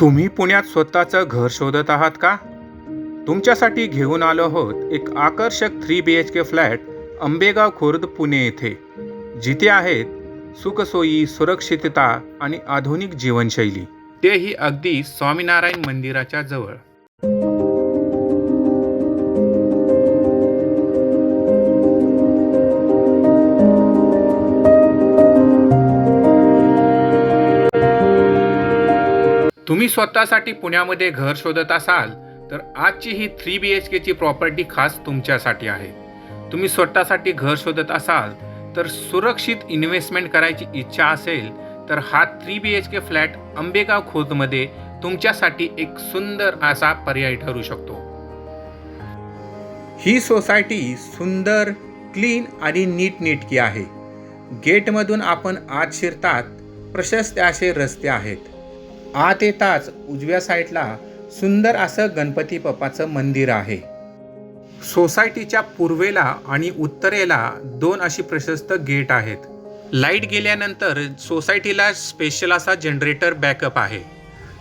तुम्ही पुण्यात स्वतःचं घर शोधत आहात का? तुमच्यासाठी घेऊन आलो आहोत एक आकर्षक three B H K flat Ambegaon Khurd Pune येथे. जिथे आहेत सुखसोयी सुरक्षितता आणि आधुनिक जीवनशैली. तेही अगदी स्वामीनारायण मंदिराच्या जवळ. तुम्ही स्वतःसाठी पुण्यामध्ये घर शोधत असाल तर आजची ही थ्री बी एच केची प्रॉपर्टी खास तुमच्यासाठी आहे. तुम्ही स्वतःसाठी घर शोधत असाल तर सुरक्षित इन्व्हेस्टमेंट करायची इच्छा असेल तर हा three B H K flat Ambegaon खोदमध्ये तुमच्यासाठी एक सुंदर असा पर्याय ठरू शकतो. ही सोसायटी सुंदर क्लीन आणि नीटनेटकी आहे. गेटमधून आपण आत शिरतात प्रशस्त असे रस्ते आहेत. आत येताच उजव्या साईडला सुंदर असं गणपती बाप्पाचं मंदिर आहे. सोसायटीच्या पूर्वेला आणि उत्तरेला दोन अशी प्रशस्त गेट आहेत. लाइट गेल्यानंतर सोसायटीला स्पेशल असा जनरेटर बॅकअप आहे.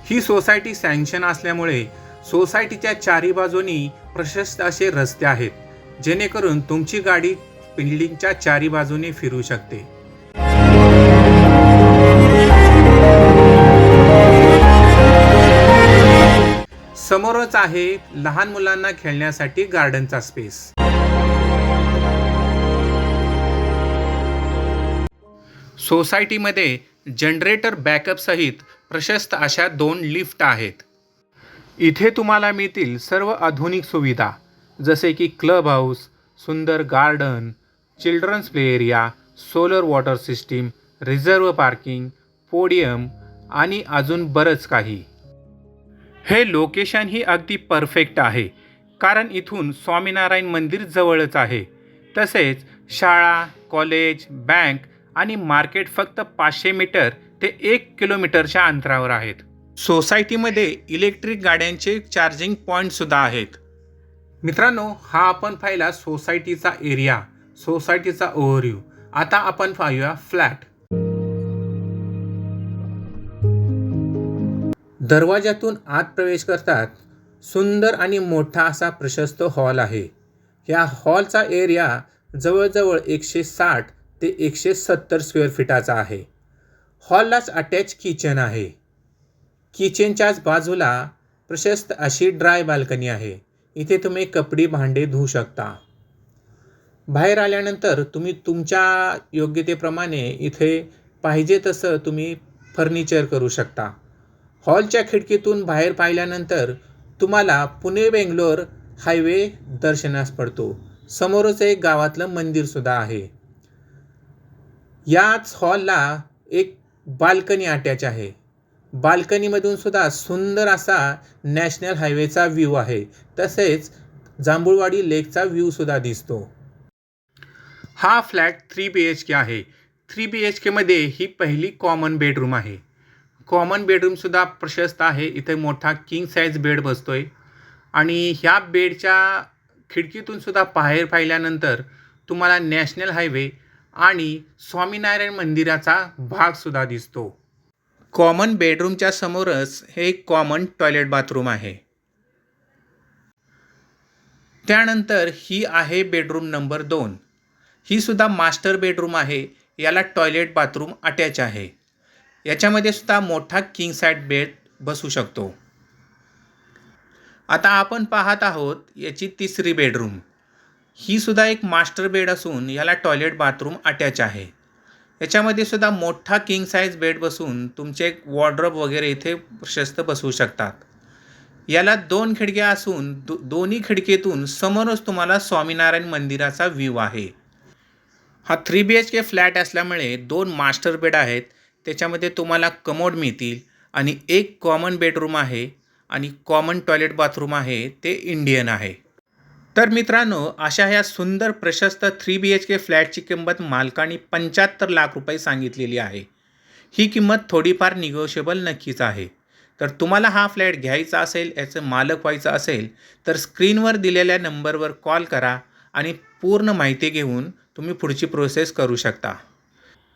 ही सोसायटी सँक्शन असल्यामुळे सोसायटीच्या चारी बाजूनी प्रशस्त असे रस्ते आहेत जेणेकरून तुमची गाडी बिल्डिंगच्या चारी बाजूने फिरू शकते. समोरच आहे लहान मुलांना खेळण्यासाठी गार्डनचा स्पेस सोसायटीमध्ये जनरेटर बॅकअप सहित प्रशस्त अशा दोन लिफ्ट आहेत. इथे तुम्हाला मिळतील सर्व आधुनिक सुविधा जसे की क्लब हाऊस सुंदर garden children's play area solar water system reserve parking podium आणि अजून बरंच काही. हे लोकेशन ही अगदी परफेक्ट आहे कारण इथून स्वामीनारायण मंदिर जवळच आहे. तसेच शाळा कॉलेज बँक आणि मार्केट फक्त पाचशे मीटर ते एक किलोमीटरच्या अंतरावर आहेत. सोसायटीमध्ये इलेक्ट्रिक गाड्यांचे चार्जिंग पॉईंटसुद्धा आहेत. मित्रांनो हा आपण पाहिला सोसायटीचा एरिया सोसायटीचा ओव्हरव्ह्यू. आता आपण पाहूया फ्लॅट. दरवाजातून आत प्रवेश करतात. सुंदर आणि मोठा असा प्रशस्त हॉल आहे. या हॉलचा एरिया जवळजवळ एकशे साठ ते एकशे सत्तर स्क्वेअर फीटाचा आहे. हॉललाच अटॅच किचन आहे. किचनच्याच बाजूला प्रशस्त अशी ड्राय बाल्कनी आहे. इथे तुम्ही कपडे भांडे धुवू शकता. बाहेर आल्यानंतर तुम्ही तुमच्या योग्यतेप्रमाणे इथे पाहिजे तसं तुम्ही फर्निचर करू शकता. हॉलच्या खिडकीतून बाहेर पाहिल्यानंतर तुम्हाला पुणे बेंगलोर हायवे दर्शनास पडतो. समोरच एक गावातलं मंदिरसुद्धा आहे. याच हॉलला एक बाल्कनी अटॅच आहे. बाल्कनीमधून सुद्धा सुंदर असा नॅशनल हायवेचा व्ह्यू आहे. तसेच जांभूळवाडी लेकचा व्ह्यूसुद्धा दिसतो. हा flat three B H K आहे. थ्री बी एच केमध्ये ही पहिली कॉमन बेडरूम आहे. कॉमन बेडरूमसुद्धा प्रशस्त आहे. इथे मोठा किंग साईज बेड बसतो आहे आणि ह्या बेडच्या खिडकीतूनसुद्धा बाहेर पाहिल्यानंतर तुम्हाला नॅशनल हायवे आणि स्वामीनारायण मंदिराचा भागसुद्धा दिसतो. कॉमन बेडरूमच्या समोरच हे एक कॉमन टॉयलेट बाथरूम आहे. त्यानंतर ही आहे बेडरूम नंबर दोन. ही सुद्धा मास्टर बेडरूम आहे. याला टॉयलेट बाथरूम अटॅच आहे. याच्यामध्ये सुद्धा मोठा किंग साईड बेड बसू शकतो. आता आपण पाहत आहोत याची तिसरी बेडरूम ही सुद्धा एक मास्टर बेड असून याला टॉयलेट बाथरूम अटॅच आहे. याच्यामध्ये सुद्धा मोठा किंग साईज बेड बसून तुमचे वॉर्ड्रॉप वगैरे इथे प्रशस्त बसवू शकतात. याला दोन खिडक्या असून दो दोन्ही खिडकीतून समोरच तुम्हाला स्वामीनारायण मंदिराचा व्ह्यू आहे. हा three B H K flat असल्यामुळे दोन मास्टर बेड आहेत. त्याच्यामध्ये तुम्हाला कमोड मिळतील. आणि एक कॉमन बेडरूम आहे आणि कॉमन टॉयलेट बाथरूम आहे ते इंडियन आहे. तर मित्रांनो अशा ह्या सुंदर प्रशस्त थ्री बी एच के फ्लॅटची किंमत मालकाने पंच्याहत्तर लाख रुपये सांगितलेली आहे. ही किंमत थोडीफार निगोशिएबल नक्कीच आहे. तर तुम्हाला हा फ्लॅट घ्यायचा असेल याचं मालक व्हायचं असेल तर स्क्रीनवर दिलेल्या नंबरवर कॉल करा आणि पूर्ण माहिती घेऊन तुम्ही पुढची प्रोसेस करू शकता.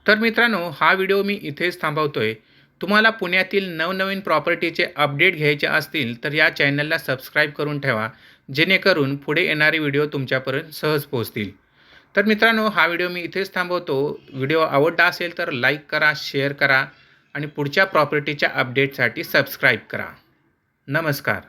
तर मित्रांनो हा व्हिडिओ मी इथेच थांबवतोय. तुम्हाला पुण्यातील नवनवीन प्रॉपर्टीचे अपडेट घ्यायचे असतील तर या चॅनलला सबस्क्राईब करून ठेवा जेणेकरून पुढे येणारे व्हिडिओ तुमच्यापर्यंत सहज पोहोचतील. तर मित्रांनो हा व्हिडिओ मी इथेच थांबवतो. व्हिडिओ आवडला असेल तर लाईक करा शेअर करा आणि पुढच्या प्रॉपर्टीच्या अपडेटसाठी सबस्क्राईब करा. नमस्कार.